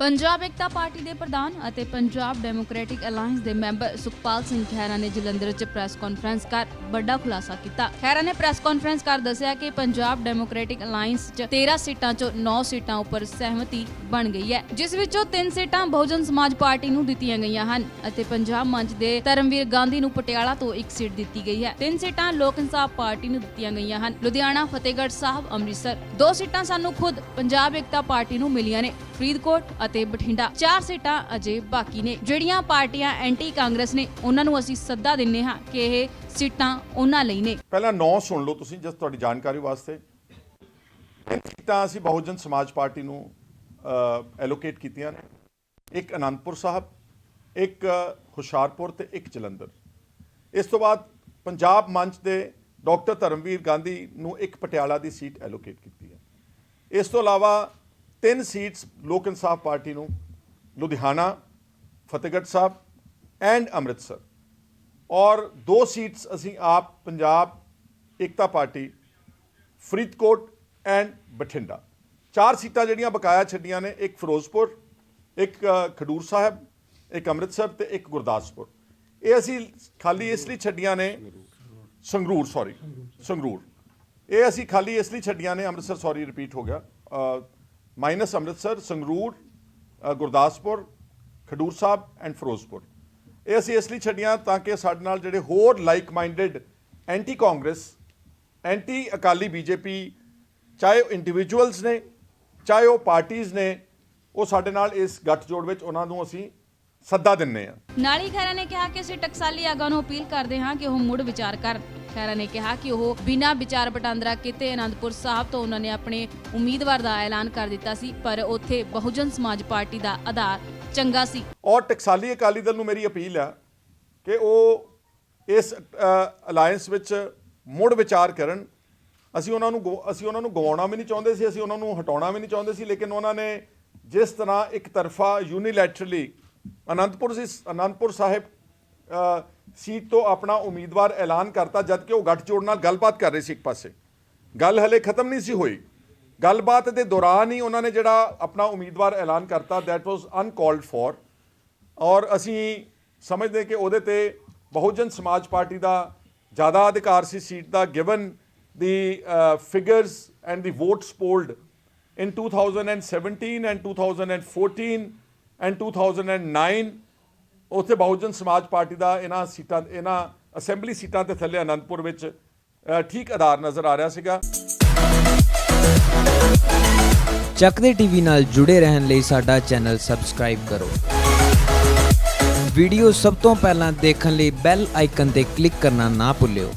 Punjab Ekta party ਦੇ ਪ੍ਰਧਾਨ ਅਤੇ ਪੰਜਾਬ ਡੈਮੋਕ੍ਰੈਟਿਕ ਅਲਾਈਅੰਸ ਦੇ ਮੈਂਬਰ ਸੁਖਪਾਲ ਸਿੰਘ ਖਹਿਰਾ ਨੇ ਜਲੰਧਰ 'ਚ ਪ੍ਰੈਸ ਕਾਨਫਰੰਸ ਕਰ ਵੱਡਾ ਖੁਲਾਸਾ ਕੀਤਾ। ਖਹਿਰਾ ਨੇ ਪ੍ਰੈਸ ਕਾਨਫਰੰਸ ਕਰ ਦੱਸਿਆ ਕਿ ਪੰਜਾਬ ਡੈਮੋਕ੍ਰੈਟਿਕ ਅਲਾਈਅੰਸ 'ਚ 13 ਸੀਟਾਂ 'ਚੋਂ 9 ਸੀਟਾਂ ਉੱਪਰ ਸਹਿਮਤੀ ਬਣ ਗਈ ਹੈ, ਜਿਸ ਵਿੱਚੋਂ 3 ਸੀਟਾਂ ਬਹੁਜਨ ਸਮਾਜ ਪਾਰਟੀ ਨੂੰ ਦਿੱਤੀਆਂ ਗਈਆਂ ਹਨ ਅਤੇ ਪੰਜਾਬ ਮੰਚ ਦੇ ਧਰਮਵੀਰ ਗਾਂਧੀ ਨੂੰ ਪਟਿਆਲਾ ਤੋਂ ਇੱਕ ਸੀਟ ਦਿੱਤੀ ਗਈ ਹੈ। 3 ਸੀਟਾਂ ਲੋਕ ਇਨਸਾਫ ਪਾਰਟੀ ਨੂੰ ਦਿੱਤੀਆਂ ਗਈਆਂ ਹਨ। ਲੁਧਿਆਣਾ, ਫਤਿਹਗੜ੍ਹ ਸਾਹਿਬ, ਅੰਮ੍ਰਿਤਸਰ ਦੋ ਸੀਟਾਂ ਸਾਨੂੰ ਖੁਦ ਪੰਜਾਬ ਏਕਤਾ ਪਾਰਟੀ ਨੂੰ ਮਿਲੀਆਂ ਨੇ। ਫਰੀਦਕੋਟ ਅਤੇ ਬਠਿੰਡਾ। ਚਾਰ ਸੀਟਾਂ ਅਜੇ ਬਾਕੀ ਨੇ। ਜਿਹੜੀਆਂ ਪਾਰਟੀਆਂ ਐਂਟੀ ਕਾਂਗਰਸ ਨੇ, ਉਹਨਾਂ ਨੂੰ ਅਸੀਂ ਸੱਦਾ ਦਿੰਨੇ ਹਾਂ ਕਿ ਇਹ ਸੀਟਾਂ ਉਹਨਾਂ ਲਈ ਨੇ। ਪਹਿਲਾਂ ਨੌ ਸੁਣ ਲਓ ਤੁਸੀਂ, ਜਸ ਤੁਹਾਡੀ ਜਾਣਕਾਰੀ ਵਾਸਤੇ। ਸੀਟਾਂ ਅਸੀਂ ਬਹੁਜਨ ਸਮਾਜ ਪਾਰਟੀ ਨੂੰ ਐਲੋਕੇਟ ਕੀਤੀਆਂ ਨੇ। ਇੱਕ ਅਨੰਦਪੁਰ ਸਾਹਿਬ, ਇੱਕ ਹੁਸ਼ਿਆਰਪੁਰ ਤੇ ਇੱਕ ਜਲੰਧਰ। ਇਸ ਤੋਂ ਬਾਅਦ ਪੰਜਾਬ ਮੰਚ ਦੇ ਡਾਕਟਰ ਧਰਮਵੀਰ ਗਾਂਧੀ ਨੂੰ ਇੱਕ ਪਟਿਆਲਾ ਦੀ ਸੀਟ ਐਲੋਕੇਟ ਕੀਤੀ ਹੈ। ਇਸ ਤੋਂ ਇਲਾਵਾ ਤਿੰਨ ਸੀਟਸ ਲੋਕ ਇਨਸਾਫ ਪਾਰਟੀ ਨੂੰ, ਲੁਧਿਆਣਾ, ਫਤਿਹਗੜ੍ਹ ਸਾਹਿਬ ਐਂਡ ਅੰਮ੍ਰਿਤਸਰ। ਔਰ ਦੋ ਸੀਟਸ ਅਸੀਂ ਆਪ ਪੰਜਾਬ ਏਕਤਾ ਪਾਰਟੀ, ਫਰੀਦਕੋਟ ਐਂਡ ਬਠਿੰਡਾ। ਚਾਰ ਸੀਟਾਂ ਜਿਹੜੀਆਂ ਬਕਾਇਆ ਛੱਡੀਆਂ ਨੇ, ਇੱਕ ਫਿਰੋਜ਼ਪੁਰ, ਇੱਕ ਖਡੂਰ ਸਾਹਿਬ, ਇੱਕ ਅੰਮ੍ਰਿਤਸਰ ਤੇ ਇੱਕ ਗੁਰਦਾਸਪੁਰ। ਇਹ ਅਸੀਂ ਖਾਲੀ ਇਸ ਲਈ ਛੱਡੀਆਂ ਨੇ, ਸੰਗਰੂਰ ਸੌਰੀ ਸੰਗਰੂਰ। ਇਹ ਅਸੀਂ ਖਾਲੀ ਇਸ ਲਈ ਛੱਡੀਆਂ ਨੇ, ਅੰਮ੍ਰਿਤਸਰ ਸੌਰੀ ਰਿਪੀਟ ਹੋ ਗਿਆ। Minus Amritsar, Sangrur Gurdaspur, Khadoor Sahib and Ferozepur. ਇਹ ਅਸੀਂ ਇਸ ਲਈ ਛੱਡੀਆਂ ਤਾਂ ਕਿ ਸਾਡੇ ਨਾਲ ਜਿਹੜੇ ਹੋਰ like minded anti Congress anti Akali BJP, ਚਾਹੇ ਉਹ ਇੰਡੀਵਿਜੂਅਲਸ ਨੇ, ਚਾਹੇ ਉਹ ਪਾਰਟੀਆਂ ਨੇ, ਉਹ ਸਾਡੇ ਨਾਲ ਇਸ ਗੱਠਜੋੜ ਵਿੱਚ ਉਹਨਾਂ ਨੂੰ ਅਸੀਂ ਸੱਦਾ ਦਿੰਨੇ ਆ। ਨਾਲੀ ਖੈਰਾ ਨੇ ਕਿਹਾ ਕਿ ਅਸੀਂ ਟਕਸਾਲੀ ਆਗਾਂ ਨੂੰ ਅਪੀਲ ਕਰਦੇ ਹਾਂ ਕਿ ਉਹ ਮੁੜ ਵਿਚਾਰ ਕਰਨ। ਖੈਰਾ ਨੇ ਕਿਹਾ ਕਿ ਉਹ ਬਿਨਾਂ ਵਿਚਾਰ ਵਟਾਂਦਰਾ ਕੀਤੇ ਅਨੰਦਪੁਰ ਸਾਹਿਬ ਤੋਂ ਉਹਨਾਂ ਨੇ ਆਪਣੇ ਉਮੀਦਵਾਰ ਦਾ ਐਲਾਨ ਕਰ ਦਿੱਤਾ ਸੀ, ਪਰ ਉੱਥੇ ਬਹੁਜਨ ਸਮਾਜ ਪਾਰਟੀ ਦਾ ਆਧਾਰ ਚੰਗਾ ਸੀ। ਔਰ ਟਕਸਾਲੀ ਅਕਾਲੀ ਦਲ ਨੂੰ ਮੇਰੀ ਅਪੀਲ ਆ ਕਿ ਉਹ ਇਸ ਅਲਾਈਅੰਸ ਵਿੱਚ ਮੁੜ ਵਿਚਾਰ ਕਰਨ। ਅਸੀਂ ਉਹਨਾਂ ਨੂੰ ਅਸੀਂ ਉਹਨਾਂ ਨੂੰ ਗਵਾਉਣਾ ਵੀ ਨਹੀਂ ਚਾਹੁੰਦੇ ਸੀ, ਅਸੀਂ ਉਹਨਾਂ ਨੂੰ ਹਟਾਉਣਾ ਵੀ ਨਹੀਂ ਚਾਹੁੰਦੇ ਸੀ, ਲੇਕਿਨ ਉਹਨਾਂ ਨੇ ਜਿਸ ਤਰ੍ਹਾਂ ਇੱਕ ਤਰਫਾ ਯੂਨੀਲੈਟਰਲੀ ਅਨੰਦਪੁਰ ਸੀ, ਅਨੰਦਪੁਰ ਸਾਹਿਬ ਸੀਟ ਤੋਂ ਆਪਣਾ ਉਮੀਦਵਾਰ ਐਲਾਨ ਕਰਤਾ ਜਦ ਕਿ ਉਹ ਗੱਠਜੋੜ ਨਾਲ ਗੱਲਬਾਤ ਕਰ ਰਹੇ ਸੀ ਇੱਕ ਪਾਸੇ। ਗੱਲ ਹਲੇ ਖਤਮ ਨਹੀਂ ਸੀ ਹੋਈ। ਗੱਲਬਾਤ ਦੇ ਦੌਰਾਨ ਹੀ ਉਹਨਾਂ ਨੇ ਜਿਹੜਾ ਆਪਣਾ ਉਮੀਦਵਾਰ ਐਲਾਨ ਕਰਤਾ ਦੈਟ ਵਾਸ ਅਨਕਾਲਡ ਫॉर ਔਰ ਅਸੀਂ ਸਮਝਦੇ ਕਿ ਉਹਦੇ ਤੇ ਬਹੁਜਨ ਸਮਾਜ ਪਾਰਟੀ ਦਾ ਜ਼ਿਆਦਾ ਅਧਿਕਾਰ ਸੀ seat the given the figures and the votes polled in 2017 and 2014 and 2009 ਉੱਥੇ ਬਹੁਜਨ ਸਮਾਜ ਪਾਰਟੀ ਦਾ ਇਹਨਾਂ ਸੀਟਾਂ, ਇਹਨਾਂ ਅਸੈਂਬਲੀ ਸੀਟਾਂ ਤੇ ਥੱਲੇ ਅਨੰਦਪੁਰ ਵਿੱਚ ਠੀਕ ਆਧਾਰ ਨਜ਼ਰ ਆ ਰਿਹਾ ਸੀਗਾ। ਚੱਕਦੇ ਟੀਵੀ ਨਾਲ ਜੁੜੇ ਰਹਿਣ ਲਈ ਸਾਡਾ ਚੈਨਲ ਸਬਸਕ੍ਰਾਈਬ ਕਰੋ। ਵੀਡੀਓ ਸਭ ਤੋਂ ਪਹਿਲਾਂ ਦੇਖਣ ਲਈ ਬੈਲ ਆਈਕਨ ਤੇ ਕਲਿੱਕ ਕਰਨਾ ਨਾ ਭੁੱਲਿਓ।